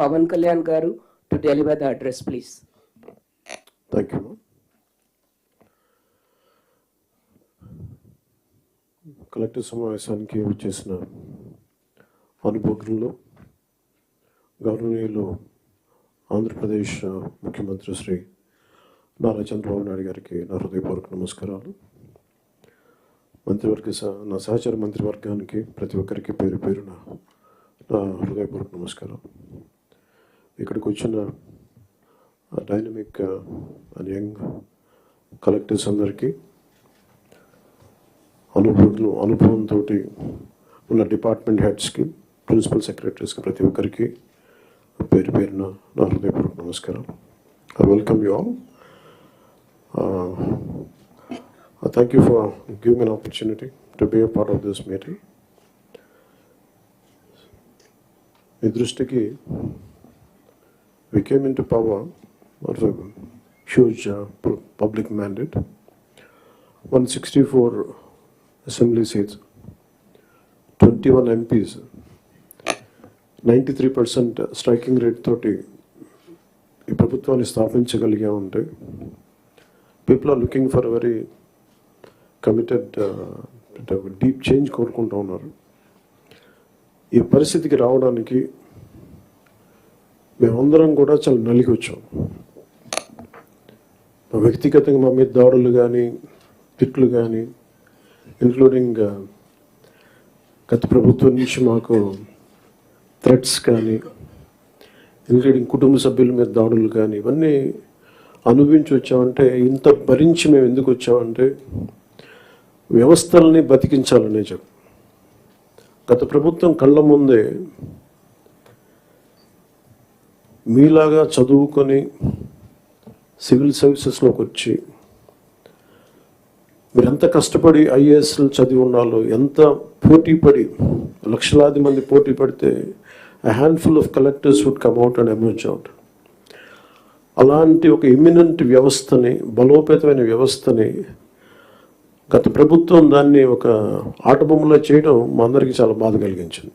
Pawan Kalyan garu to deliver the address please thank you collective సమావేశానికి వచ్చేసిన అనుభవజ్ఞులు గౌరవనీయులు ఆంధ్రప్రదేశ్ ముఖ్యమంత్రి శ్రీ నారా చంద్రబాబు నాయుడు గారికి నా హృదయపూర్వక నమస్కారాలు. మంత్రివర్గ సహ నా సహచర మంత్రివర్గానికి ప్రతి ఒక్కరికి పేరు పేరున నా హృదయపూర్వక నమస్కారం ఇక్కడికి వచ్చిన డైనమిక్ అండ్ యంగ్ కలెక్టర్స్ అందరికీ అనుభవం అనుభవంతో ఉన్న డిపార్ట్మెంట్ హెడ్స్కి ప్రిన్సిపల్ సెక్రటరీస్కి ప్రతి ఒక్కరికి పేరు పేరున నా హృదయపూర్వక నమస్కారం. I welcome you all thank you for giving an opportunity to be a part of this meeting మీ దృష్టికి we came into power of a huge uh, public mandate, 164 assembly seats, 21 MPs, 93% striking rate తోటి ఈ ప్రభుత్వాన్ని స్థాపించగలిగా ఉంటే people are looking for very committed deep change కోరుకుంటూ ఉన్నారు. ఈ పరిస్థితికి రావడానికి మేమందరం కూడా చాలా నలిగి వచ్చాం. మా వ్యక్తిగతంగా మా మీద దాడులు కానీ తిట్లు కానీ ఇంక్లూడింగ్ uh, గత ప్రభుత్వం నుంచి మాకు థ్రెట్స్ కానీ ఇంక్లూడింగ్ కుటుంబ సభ్యుల మీద దాడులు కానీ ఇవన్నీ అనుభవించి వచ్చామంటే ఇంత భరించి మేము ఎందుకు వచ్చామంటే వ్యవస్థల్ని బతికించాలనే చెప్పు. గత ప్రభుత్వం కళ్ళ ముందే మీలాగా చదువుకొని సివిల్ సర్వీసెస్లోకి వచ్చి మీరు ఎంత కష్టపడి ఐఏఎస్లు చదివి ఉన్నాలో ఎంత పోటీ పడి లక్షలాది మంది పోటీ పడితే handful of collectors would come out and emerge out అలాంటి ఒక ఇమినెంట్ వ్యవస్థని బలోపేతమైన వ్యవస్థని గత ప్రభుత్వం దాన్ని ఒక ఆటబొమ్మలో చేయడం మా అందరికీ చాలా బాధ కలిగించింది.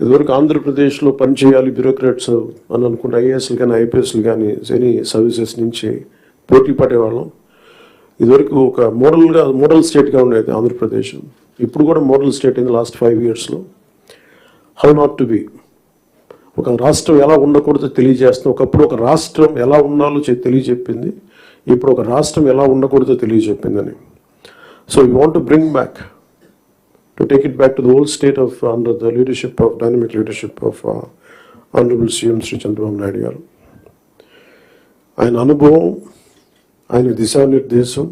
ఇదివరకు ఆంధ్రప్రదేశ్లో పనిచేయాలి బ్యూరోక్రాట్స్ అని అనుకున్న ఐఏఎస్లు కానీ ఐపీఎస్లు కానీ ఎనీ సర్వీసెస్ నుంచి పోటీ పడేవాళ్ళం. ఇదివరకు ఒక మోడల్గా మోడల్ స్టేట్గా ఉండేది ఆంధ్రప్రదేశ్. ఇప్పుడు కూడా మోడల్ స్టేట్ అయింది లాస్ట్ ఫైవ్ ఇయర్స్లో హౌ నాట్ టు బి. ఒక రాష్ట్రం ఎలా ఉండకూడదో తెలియజేస్తుంది. ఒకప్పుడు ఒక రాష్ట్రం ఎలా ఉండాలో తెలియజెప్పింది. ఇప్పుడు ఒక రాష్ట్రం ఎలా ఉండకూడదో తెలియజెప్పిందని. So you want to bring back to take it back to the old state of under the leadership of dynamic leadership of uh, Honorable CM Sri Chandrababu Naidu గారు ఆయన అనుభవం ఆయన దిశానిర్దేశం